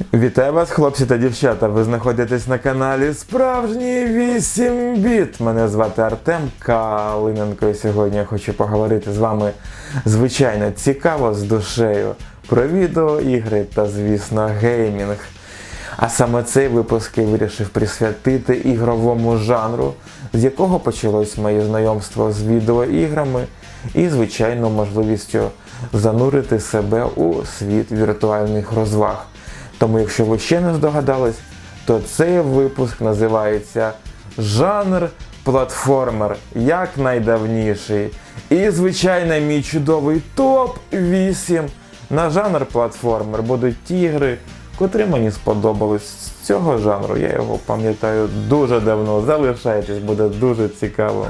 Вітаю вас, хлопці та дівчата. Ви знаходитесь на каналі Справжній 8 біт. Мене звати Артем Калиненко. І сьогодні я хочу поговорити з вами звичайно цікаво з душею про відеоігри та, звісно, геймінг. А саме цей випуск я вирішив присвятити ігровому жанру, з якого почалось моє знайомство з відеоіграми і, звичайно, можливістю занурити себе у світ віртуальних розваг. Тому, якщо ви ще не здогадались, то цей випуск називається Жанр платформер як найдавніший. І, звичайно, мій чудовий топ-8 на жанр платформер будуть ті ігри, котрі мені сподобались з цього жанру. Я його пам'ятаю дуже давно. Залишайтесь, буде дуже цікаво.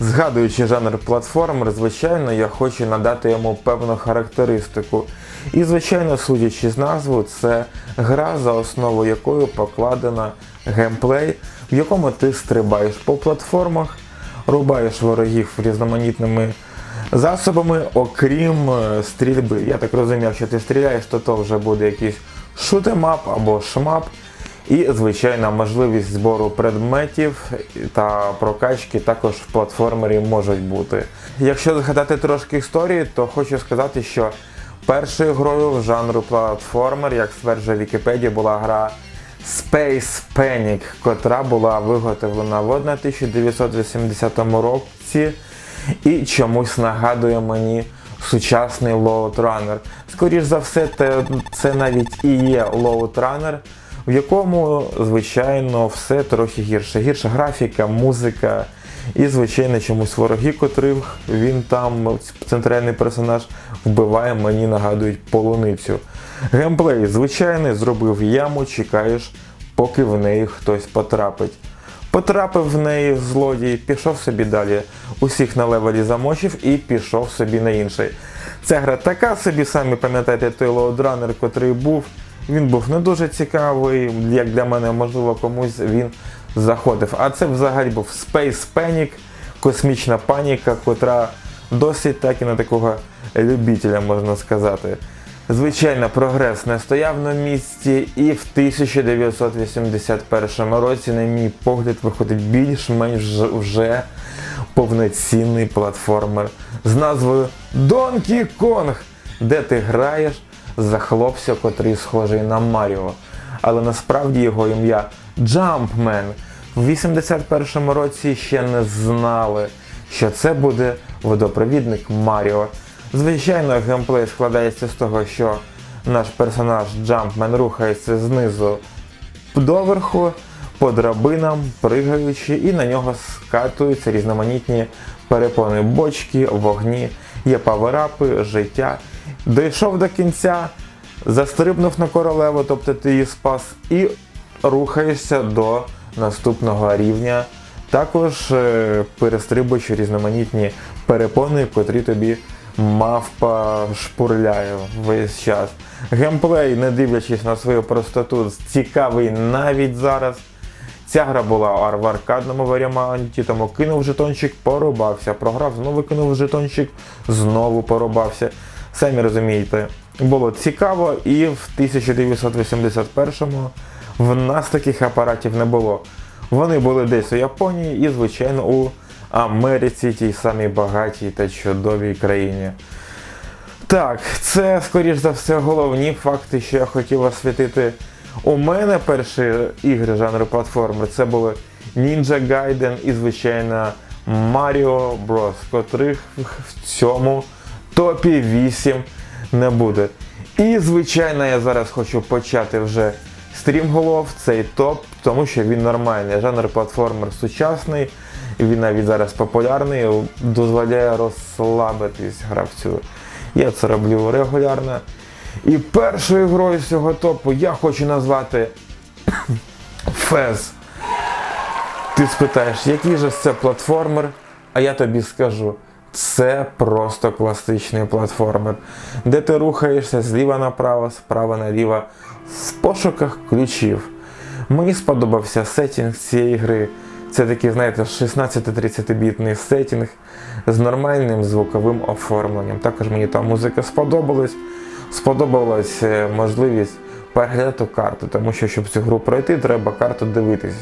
Згадуючи жанр платформер, звичайно, я хочу надати йому певну характеристику. І, звичайно, судячи з назви, це гра, за основу якою покладена геймплей, в якому ти стрибаєш по платформах, рубаєш ворогів різноманітними засобами, окрім е, стрільби. Я так розумію, якщо ти стріляєш, то то вже буде якийсь шутемап або шмап. І, звичайно, можливість збору предметів та прокачки також в платформері можуть бути. Якщо згадати трошки історії, то хочу сказати, що першою грою в жанру платформер, як стверджує Вікіпедія, була гра Space Panic, котра була виготовлена в 1980 році і чомусь нагадує мені сучасний Load Runner. Скоріш за все, це навіть і є Load Runner, в якому, звичайно, все трохи гірше. Гірша графіка, музика і, звичайно, чомусь вороги, котрих він там, центральний персонаж, вбиває, мені нагадують полуницю. Геймплей звичайний, зробив яму, чекаєш, поки в неї хтось потрапить. Потрапив в неї злодій, пішов собі далі. Усіх на левелі замочив і пішов собі на інший. Ця гра така собі, самі пам'ятаєте, той лоудранер, котрий був. Він був не дуже цікавий, як для мене, можливо, комусь він заходив. А це взагалі був Space Panic, космічна паніка, котра досить так і на такого любителя, можна сказати. Звичайно, прогрес не стояв на місці, і в 1981 році, на мій погляд, виходить більш-менш вже- повноцінний платформер з назвою Donkey Kong, де ти граєш за хлопця, котрий схожий на Маріо. Але насправді його ім'я Jumpman. В 81 році ще не знали, що це буде водопровідник Маріо. Звичайно, геймплей складається з того, що наш персонаж Jumpman рухається знизу доверху, по драбинам, пригаючи, і на нього скатуються різноманітні перепони, бочки, вогні, є паверапи, життя. Дійшов до кінця, застрибнув на королеву, тобто ти її спас, і рухаєшся до наступного рівня. Також е, перестрибуючи різноманітні перепони, котрі тобі мавпа шпурляє весь час. Геймплей, не дивлячись на свою простоту, цікавий навіть зараз. Ця гра була в аркадному варіанті, тому кинув жетончик, порубався. Програв, знову кинув жетончик, знову порубався. Самі розумієте, було цікаво, і в 1981-му в нас таких апаратів не було. Вони були десь у Японії і, звичайно, у Америці, тій самій багатій та чудовій країні. Так, це, скоріш за все, головні факти, що я хотів освітити. У мене перші ігри жанру платформи це були Ninja Gaiden і, звичайно, Mario Bros, котрих в цьому топі 8 не буде. І, звичайно, я зараз хочу почати вже стрімголов, цей топ, тому що він нормальний. Жанр платформер сучасний, він навіть зараз популярний, дозволяє розслабитись гравцю. Я це роблю регулярно. І першою грою цього топу я хочу назвати Фез. Ти спитаєш, який же це платформер? А я тобі скажу, це просто класичний платформер, де ти рухаєшся зліва направо, справа наліво в пошуках ключів. Мені сподобався сеттинг цієї гри. Це такий, знаєте, 16-30-бітний сеттинг з нормальним звуковим оформленням. Також мені та музика сподобалась. Сподобалась е, можливість переглядати карту, тому що щоб цю гру пройти, треба карту дивитись.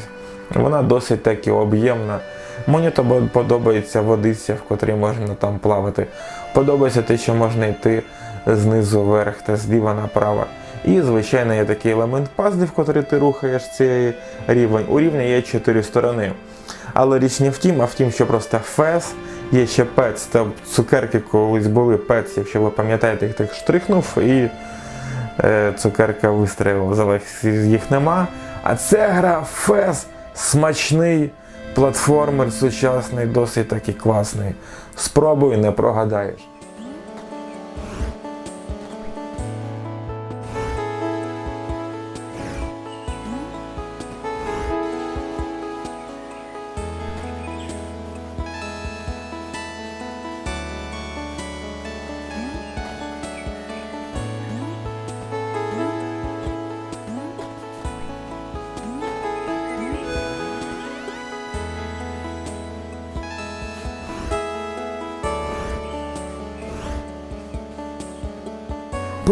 Вона досить таки об'ємна. Мені то подобається водиця, в котрій можна там плавати. Подобається те, що можна йти знизу вверх та зліва направо. І, звичайно, є такий елемент пазлів, котрий ти рухаєш цей рівень. У рівня є чотири сторони. Але річ не в тім, а в тім, що просто фес, є ще пец, та цукерки колись були пец, якщо ви пам'ятаєте, їх так штрихнув і е, цукерка вистрілила, зараз їх нема. А це гра фес смачний платформер сучасний, досить таки класний. Спробуй, не прогадаєш.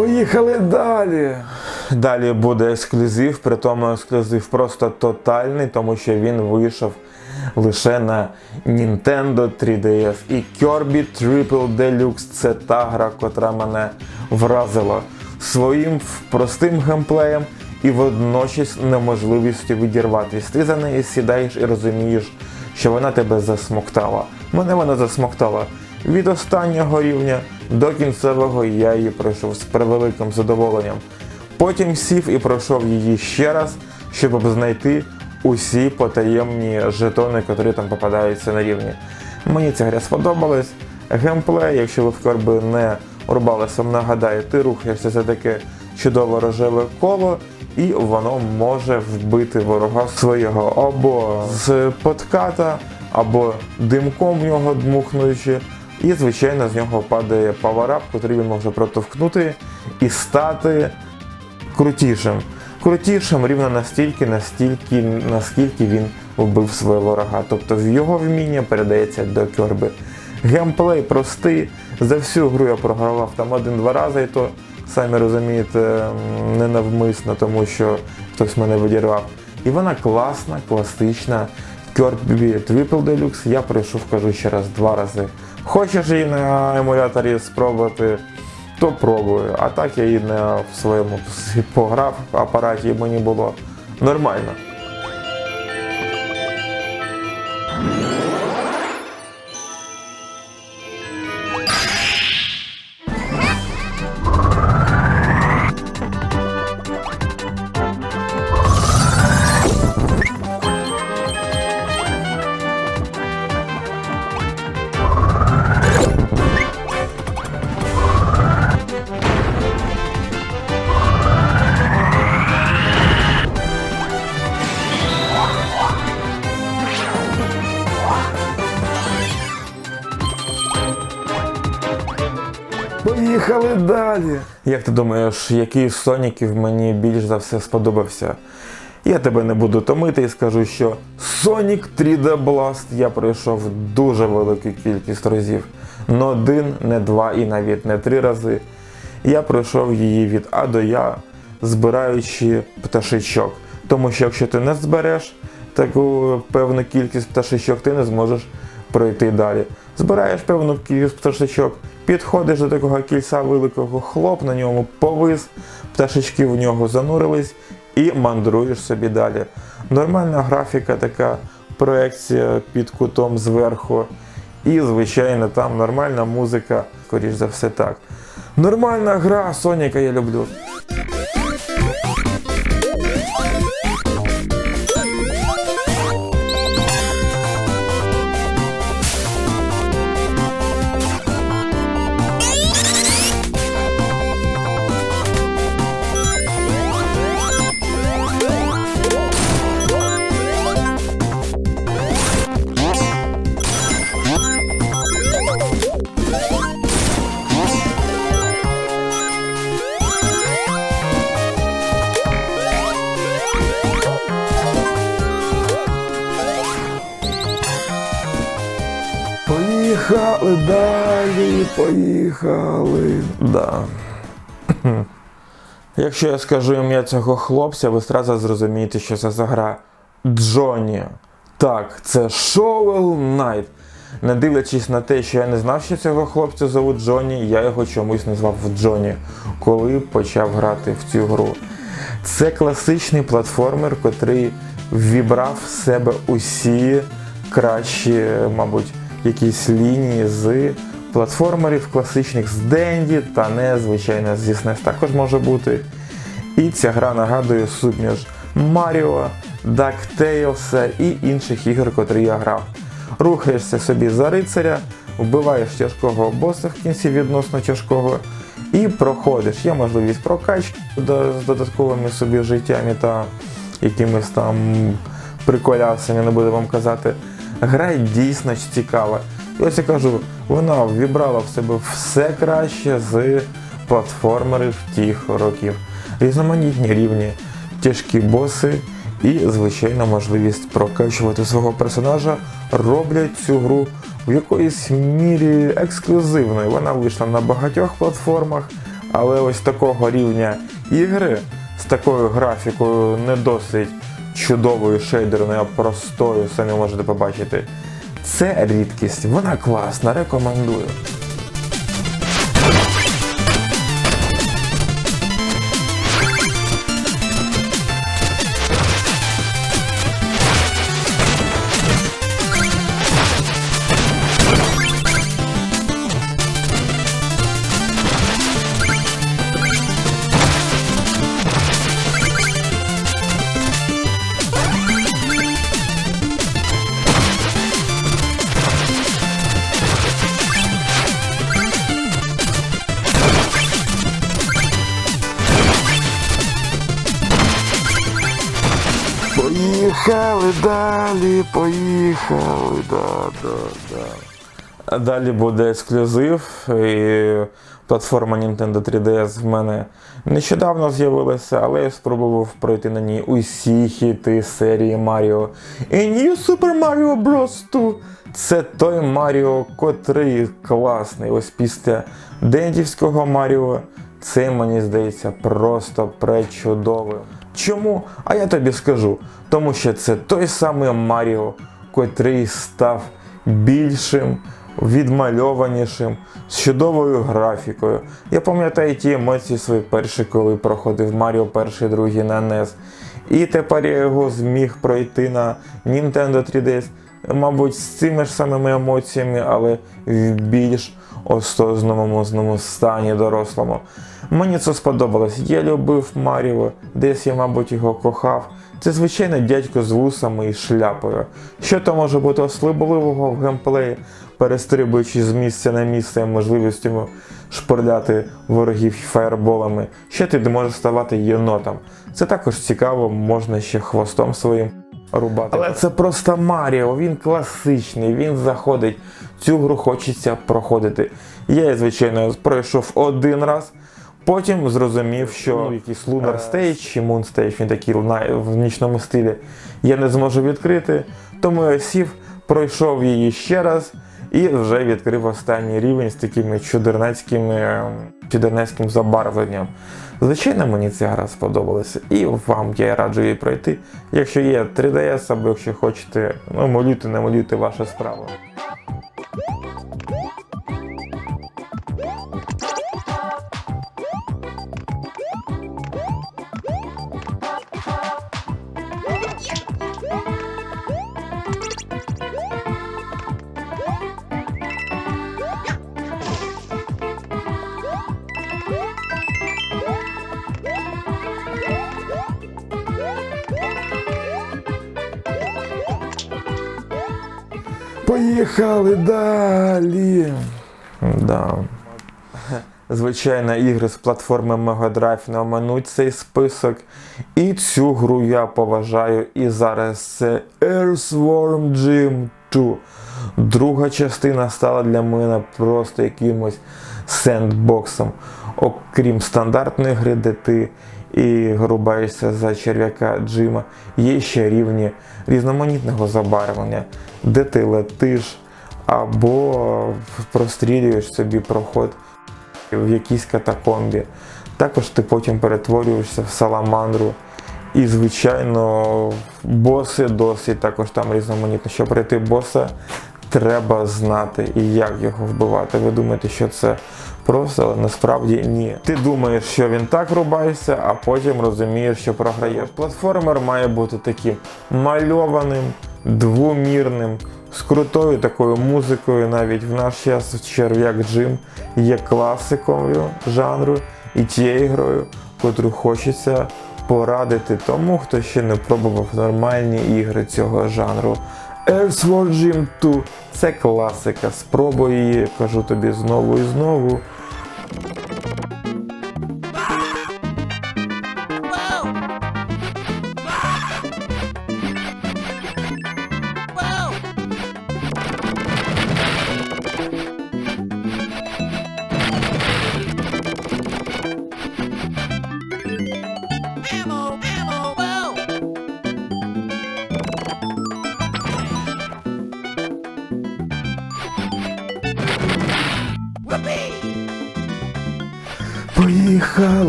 Поїхали далі. Далі буде ексклюзив, при тому ексклюзив просто тотальний, тому що він вийшов лише на Nintendo 3DS. І Kirby Triple Deluxe це та гра, котра мене вразила своїм простим геймплеєм і водночас неможливістю відірватися. Ти за неї сідаєш і розумієш, що вона тебе засмоктала. Мене вона засмоктала. Від останнього рівня до кінцевого я її пройшов з превеликим задоволенням. Потім сів і пройшов її ще раз, щоб знайти усі потаємні жетони, які там попадаються на рівні. Мені ця гра сподобалась. Геймплей, якщо ви в Корби не урбалися, нагадаю, ти рухаєшся за таке чудове рожеве коло, і воно може вбити ворога свого або з подката, або димком в нього дмухнучи. І, звичайно, з нього падає паверап, який він може протовкнути і стати крутішим. Крутішим рівно настільки, настільки, наскільки він вбив свого ворога. Тобто його вміння передається до Керби. Геймплей простий. За всю гру я програвав там один-два рази, і то, самі розумієте, ненавмисно, тому що хтось мене відірвав. І вона класна, класична. Kirby Triple Deluxe я пройшов, кажу ще раз, два рази. Хочеш її на емуляторі спробувати, то пробую. А так я її не в своєму пограв апараті мені було нормально. Далі. Як ти думаєш, який з Соніків мені більш за все сподобався? Я тебе не буду томити і скажу, що Sonic 3D Blast я пройшов дуже велику кількість разів. Не один, не два і навіть не три рази. Я пройшов її від А до Я, збираючи пташечок. Тому що якщо ти не збереш таку певну кількість пташечок, ти не зможеш пройти далі. Збираєш певну кількість пташечок, підходиш до такого кільця великого хлоп, на ньому повис, пташечки в нього занурились і мандруєш собі далі. Нормальна графіка, така проекція під кутом зверху. І, звичайно, там нормальна музика, скоріш за все так. Нормальна гра, Соніка я люблю. Поїхали далі, поїхали. Да. Якщо я скажу ім'я цього хлопця, ви одразу зрозумієте, що це за гра Джоні. Так, це Shovel Knight. Не дивлячись на те, що я не знав, що цього хлопця зовуть Джоні, я його чомусь назвав Джоні, коли почав грати в цю гру. Це класичний платформер, котрий вібрав в себе усі кращі, мабуть, якісь лінії з платформерів класичних з Денді та не, звичайно, зі SNES також може бути. І ця гра нагадує суміш Маріо, DuckTales і інших ігор, котрі я грав. Рухаєшся собі за рицаря, вбиваєш тяжкого боса в кінці відносно тяжкого і проходиш. Є можливість прокачки з додатковими собі життями та якимись там приколясами, не буду вам казати. Гра дійсно цікава. І ось я кажу, вона вібрала в себе все краще з платформерів тих років. Різноманітні рівні, тяжкі боси і, звичайно, можливість прокачувати свого персонажа роблять цю гру в якоїсь мірі ексклюзивною. Вона вийшла на багатьох платформах, але ось такого рівня ігри з такою графікою не досить чудовою шейдерною, простою, самі можете побачити. Це рідкість, вона класна, рекомендую. Поїхали далі, поїхали, да, да, да. Далі буде ексклюзив, і платформа Nintendo 3DS в мене нещодавно з'явилася, але я спробував пройти на ній усі хіти серії Mario. І New Super Mario Bros. 2 це той Маріо, котрий класний. Ось після Дендівського Маріо це мені здається просто пречудовим. Чому? А я тобі скажу. Тому що це той самий Маріо, котрий став більшим, відмальованішим, з чудовою графікою. Я пам'ятаю ті емоції свої перші, коли проходив Маріо перший, другий на NES. І тепер я його зміг пройти на Nintendo 3DS, мабуть, з цими ж самими емоціями, але в більш осознаному стані дорослому. Мені це сподобалось. Я любив Маріо, десь я, мабуть, його кохав. Це звичайно дядько з вусами і шляпою. Що то може бути особливого в геймплеї, перестрибуючи з місця на місце і можливістю шпурляти ворогів фаєрболами. Ще ти можеш ставати єнотом. Це також цікаво, можна ще хвостом своїм рубати. Але це просто Маріо, він класичний, він заходить. Цю гру хочеться проходити. Я, звичайно, пройшов один раз. Потім зрозумів, що ну, якийсь Lunar Stage чи Moon Stage, він такий на- в нічному стилі, я не зможу відкрити. Тому я сів, пройшов її ще раз і вже відкрив останній рівень з такими чудернацькими ем, чудернацьким забарвленням. Звичайно, мені ця гра сподобалася, і вам я раджу її пройти. Якщо є 3DS, або якщо хочете, ну малюйте, не малюйте ваша справа. Поїхали далі. Да. Звичайно, ігри з платформи Mega Drive не оминуть цей список. І цю гру я поважаю. І зараз це Earthworm Jim 2. Друга частина стала для мене просто якимось сендбоксом. Окрім стандартної гри, де ти і рубаєшся за черв'яка Джима, є ще рівні різноманітного забарвлення, де ти летиш або прострілюєш собі проход в якійсь катакомбі. Також ти потім перетворюєшся в саламандру. І, звичайно, боси досить також там різноманітно. Щоб пройти боса, треба знати і як його вбивати. Ви думаєте, що це просто, але насправді ні. Ти думаєш, що він так рубається, а потім розумієш, що програєш. Платформер має бути таким мальованим, двомірним, з крутою такою музикою. Навіть в наш час черв'як Джим є класикою жанру і тією грою, котру хочеться порадити тому, хто ще не пробував нормальні ігри цього жанру. Earthworm Jim 2 – це класика. Спробуй її, кажу тобі знову і знову.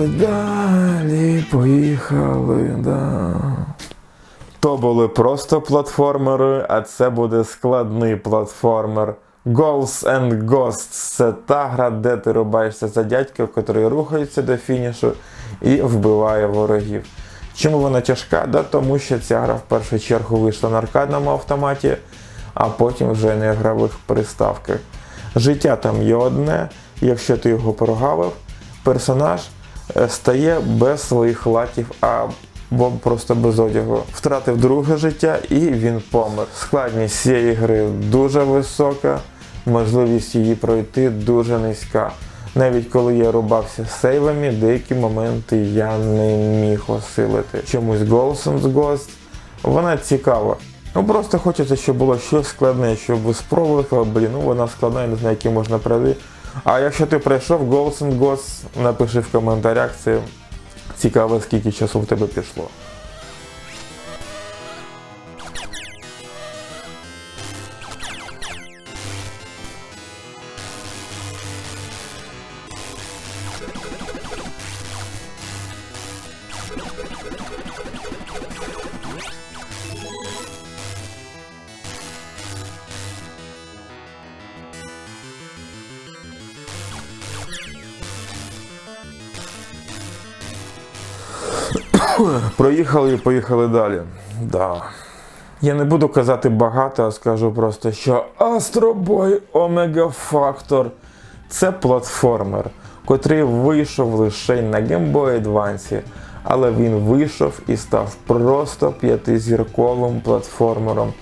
Поїхали далі, поїхали далі. То були просто платформери, а це буде складний платформер. Goals and Ghosts це та гра, де ти рубаєшся за дядька, який рухається до фінішу і вбиває ворогів. Чому вона тяжка? Да, тому що ця гра в першу чергу вийшла на аркадному автоматі, а потім вже на ігрових приставках. Життя там є одне, якщо ти його прогавив, персонаж стає без своїх латів або просто без одягу. Втратив друге життя і він помер. Складність цієї гри дуже висока, можливість її пройти дуже низька. Навіть коли я рубався сейвами, деякі моменти я не міг осилити. Чомусь Ghosts and Ghosts вона цікава. Ну просто хочеться, щоб було щось складне, щоб ви спробували, блін, ну вона складна, я не знаю, які можна пройти. А якщо ти пройшов Ghosts and Ghosts, напиши в коментарях, це цікаво, скільки часу в тебе пішло. Проїхали і поїхали далі. Да. Я не буду казати багато, а скажу просто, що Boy Omega Factor це платформер, котрий вийшов лише на Game Boy Advance, але він вийшов і став просто п'ятизірковим платформером,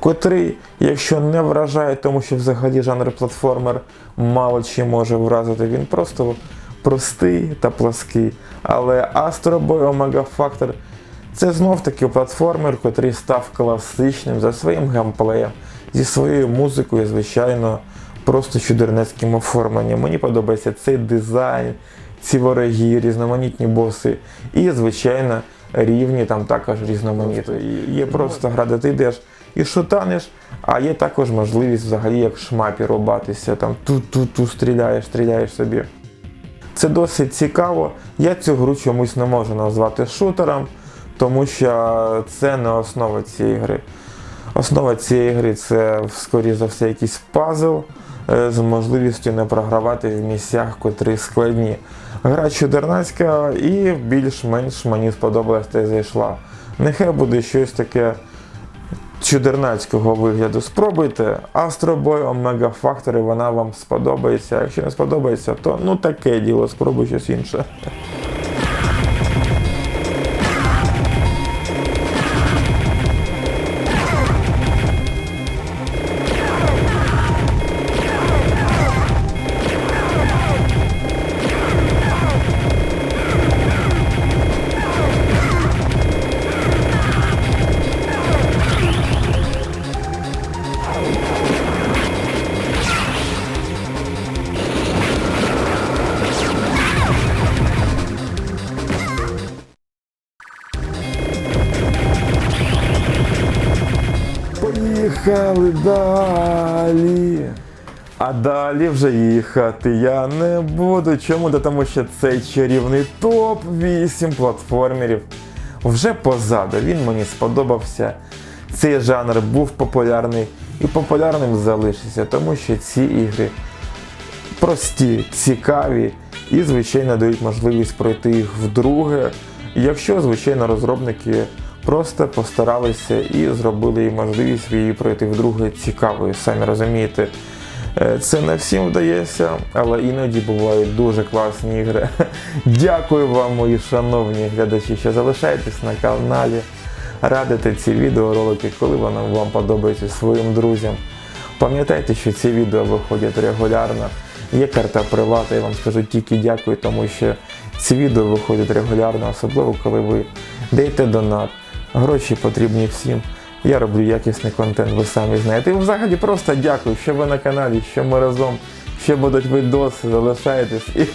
котрий, якщо не вражає, тому що взагалі жанр платформер мало чи може вразити, він просто простий та плаский. Але Astro Boy Omega це знов таки платформер, котрий став класичним за своїм геймплеєм, зі своєю музикою, звичайно, просто чудернецьким оформленням. Мені подобається цей дизайн, ці вороги, різноманітні боси. І, звичайно, рівні там також різноманітні. Є просто гра, де ти йдеш і шутанеш, а є також можливість взагалі як шмапі рубатися. Там ту-ту-ту стріляєш, стріляєш собі. Це досить цікаво. Я цю гру чомусь не можу назвати шутером, тому що це не основа цієї гри. Основа цієї гри це, скоріш за все, якийсь пазл е, з можливістю не програвати в місцях, котрі складні. Гра чудернацька і більш-менш мені сподобалась та зайшла. Нехай буде щось таке чудернацького вигляду. Спробуйте Omega Factor, і вона вам сподобається. Якщо не сподобається, то ну таке діло, спробуй щось інше. Поїхали далі. А далі вже їхати я не буду. Чому? Да Тому що цей чарівний топ 8 платформерів вже позаду. Він мені сподобався. Цей жанр був популярний і популярним залишиться, тому що ці ігри прості, цікаві і, звичайно, дають можливість пройти їх вдруге, якщо, звичайно, розробники просто постаралися і зробили їй можливість її пройти вдруге цікавою. Самі розумієте, е, це не всім вдається, але іноді бувають дуже класні ігри. Дякую вам, мої шановні глядачі, що залишаєтесь на каналі. Радите ці відеоролики, коли вони вам подобаються своїм друзям. Пам'ятайте, що ці відео виходять регулярно. Є карта привата, я вам скажу тільки дякую, тому що ці відео виходять регулярно, особливо коли ви даєте донат. Гроші потрібні всім. Я роблю якісний контент, ви самі знаєте. І взагалі просто дякую, що ви на каналі, що ми разом, що будуть відоси, залишайтесь. І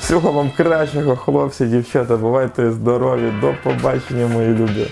всього вам кращого, хлопці, дівчата, бувайте здорові, до побачення, мої любі.